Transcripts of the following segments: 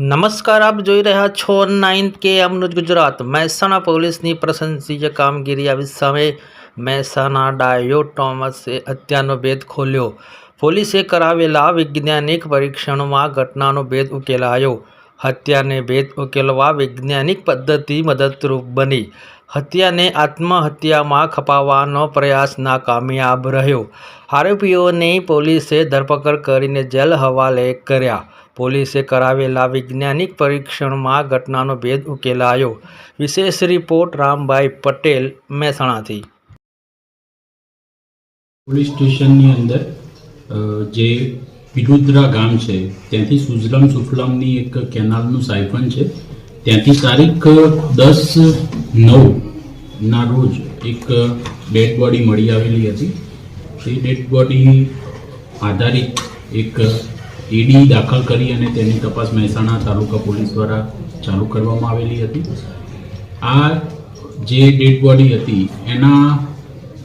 નમસ્કાર, આપ જોઈ રહ્યા છો નાઇન્થ કે અમૃત ગુજરાત. મહેસાણા પોલીસની પ્રશંસીય કામગીરી આવી સામે મહેસાણા ડાયો ટોમસે હત્યાનો ભેદ ખોલ્યો. પોલીસે કરાવેલા વૈજ્ઞાનિક પરીક્ષણમાં ઘટનાનો ભેદ ઉકેલાયો. હત્યાને ભેદ ઉકેલવા વૈજ્ઞાનિક પદ્ધતિ મદદરૂપ બની. હત્યાને આત્મહત્યામાં ખપાવવાનો પ્રયાસ નાકામયાબ રહ્યો. આરોપીઓની પોલીસે ધરપકડ કરીને જેલ હવાલે કર્યા. પોલીસે કરાવેલા વૈજ્ઞાનિક પરીક્ષણમાં ઘટનાનો ભેદ ઉકેલાયો. વિશેષ રિપોર્ટ રામભાઈ પટેલ, મહેસાણાથી. પોલીસ સ્ટેશનની અંદર જે પિલુદ્રા ગામ છે. ત્યાંથી સુજલમ સુફલમની એક કેનાલનું સાયફન છે. ત્યાંથી તારીખ દસ નવ ના રોજ એક ડેડ બોડી મળી આવેલી હતી. એ ડેડ બોડી આધારિત એક ઈડી દાખલ કરી અને તેની તપાસ મહેસાણા તાલુકા પોલીસ દ્વારા ચાલુ કરવામાં આવેલી હતી. આ જે ડેડ બોડી હતી, એના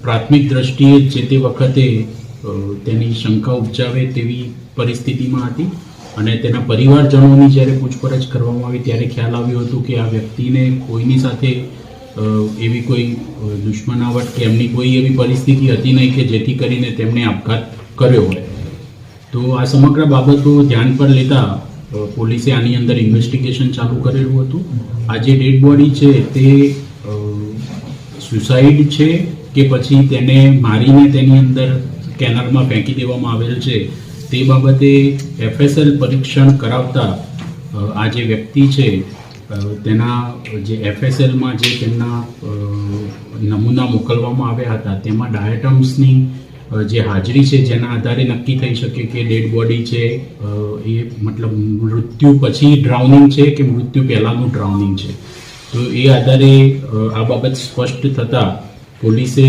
પ્રાથમિક દ્રષ્ટિએ જે તે વખતે તેની શંકા ઉપજાવે તેવી પરિસ્થિતિમાં હતી અને તેના પરિવારજનોની જ્યારે પૂછપરછ કરવામાં આવી ત્યારે ખ્યાલ આવ્યો હતો કે આ વ્યક્તિને કોઈની સાથે એવી કોઈ દુશ્મનાવટ કે એમની કોઈ એવી પરિસ્થિતિ હતી નહીં કે જેથી કરીને તેમણે આપઘાત કર્યો હોય. તો આ સમગ્ર બાબતો ધ્યાન પર લેતા પોલીસે આની અંદર ઇન્વેસ્ટિગેશન ચાલુ કરેલું હતું. આ જે ડેડ બોડી છે તે સુસાઇડ છે કે પછી તેને મારીને તેની અંદર કેનાલમાં ફેંકી દેવામાં આવેલ છે. તે બાબતે એફએસએલ પરીક્ષણ કરાવતા આ જે વ્યક્તિ છે તેના જે એફએસએલમાં જે તેમના નમૂના મોકલવામાં આવ્યા હતા, તેમાં ડાયટમ્સની જે હાજરી છે, જેના આધારે નક્કી થઈ શકે કે ડેડ બોડી છે એ મતલબ મૃત્યુ પછી ડ્રાઉનિંગ છે કે મૃત્યુ પહેલાંનું ડ્રાઉનિંગ છે. તો એ આધારે આ બાબત સ્પષ્ટ થતાં પોલીસે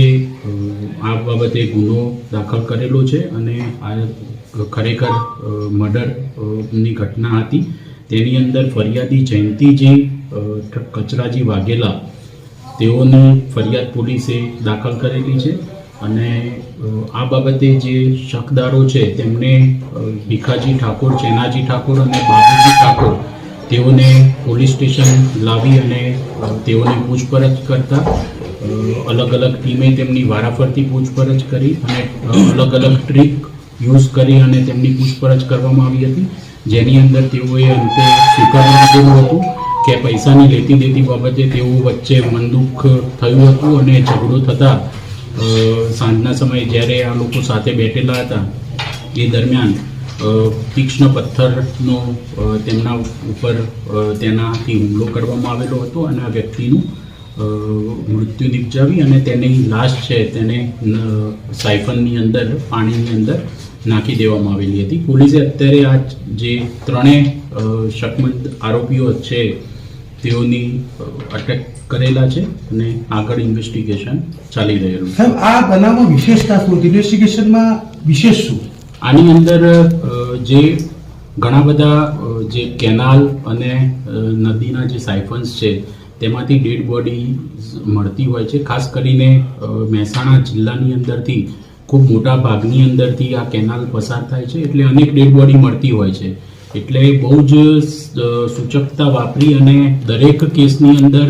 આ બાબતે ગુનો દાખલ કરેલો છે અને આ ખરેખર મર્ડરની ઘટના હતી. તેની અંદર ફરિયાદી જયંતિજી કચરાજી વાઘેલા, તેઓની ફરિયાદ પોલીસે દાખલ કરેલી છે અને આ બાબતે જે શકદારો છે તેમને ભીખાજી ઠાકોર, ચેનાજી ઠાકોર અને બાબુજી ઠાકોર તેઓને પોલીસ સ્ટેશન લાવી અને તેઓને પૂછપરછ કરતા અલગ અલગ ટીમે તેમની વારાફરતી પૂછપરછ કરી અને અલગ અલગ ટ્રીક યુઝ કરી અને તેમની પૂછપરછ કરવામાં આવી હતી. જેની અંદર તેઓએ અંતે સ્વીકારવા દીધું હતું કે પૈસાની લેતી દેતી બાબતે તેઓ વચ્ચે મનદુખ થયું હતું અને ઝઘડો થતાં સાંજના સમયે જ્યારે આ લોકો સાથે બેઠેલા હતા, એ દરમિયાન તીક્ષ્ણ પથ્થરનો તેમના ઉપર તેનાથી હુમલો કરવામાં આવેલો હતો અને આ વ્યક્તિનું મૃત્યુ નિપજાવી અને તેની લાશ છે તેને સાયફનની અંદર પાણીની અંદર નાખી દેવામાં આવેલી હતી. પોલીસે અત્યારે આ જે ત્રણેય શકમંદ આરોપીઓ છે તેઓની અટક કરેલા છે અને આગળ ઇન્વેસ્ટિગેશન ચાલી રહેલું છે. સાહેબ આ બનાવમાં વિશેષતા શું? ઇન્વેસ્ટિગેશનમાં વિશેષ શું? આની અંદર જે ઘણા બધા જે કેનાલ અને નદીના જે સાયફન્સ છે, તેમાંથી ડેડ બોડી મળતી હોય છે. ખાસ કરીને મહેસાણા જિલ્લાની અંદરથી, ખૂબ મોટા ભાગની અંદરથી આ કેનાલ પસાર થાય છે, એટલે અનેક ડેડ બોડી મળતી હોય છે. એટલે બહુ જ સૂચકતા વાપરી અને દરેક કેસની અંદર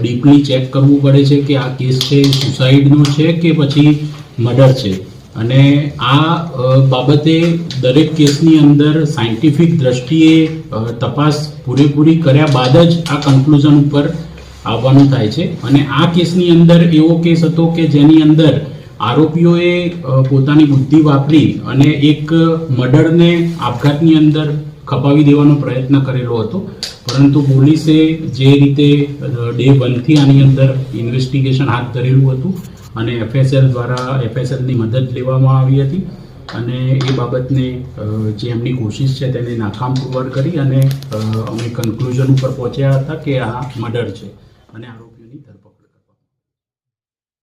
ડીપલી ચેક કરવું પડે છે કે આ કેસ છે સુસાઇડનો છે કે પછી મર્ડર છે. અને આ બાબતે દરેક કેસની અંદર સાયન્ટિફિક દ્રષ્ટિએ તપાસ પૂરેપૂરી કર્યા બાદ જ આ કન્ક્લુઝન ઉપર આવવાનું થાય છે. અને આ કેસની અંદર એવો કેસ હતો કે જેની અંદર આરોપીઓએ પોતાની બુદ્ધિ વાપરી અને એક મર્ડરને આપઘાતની અંદર ખપાવી દેવાનો પ્રયત્ન કરેલો હતો. પરંતુ પોલીસે જે રીતે ડે વનથી આની અંદર ઇન્વેસ્ટિગેશન હાથ ધરેલું હતું અને એફએસએલ દ્વારા એફએસએલની મદદ લેવામાં આવી હતી અને એ બાબતને જે એમની કોશિશ છે તેને નાકામ પુરવાર કરી અને અમે કન્ક્લુઝન ઉપર પહોંચ્યા હતા કે આ મર્ડર છે. અને આરોપીઓની ધરપકડ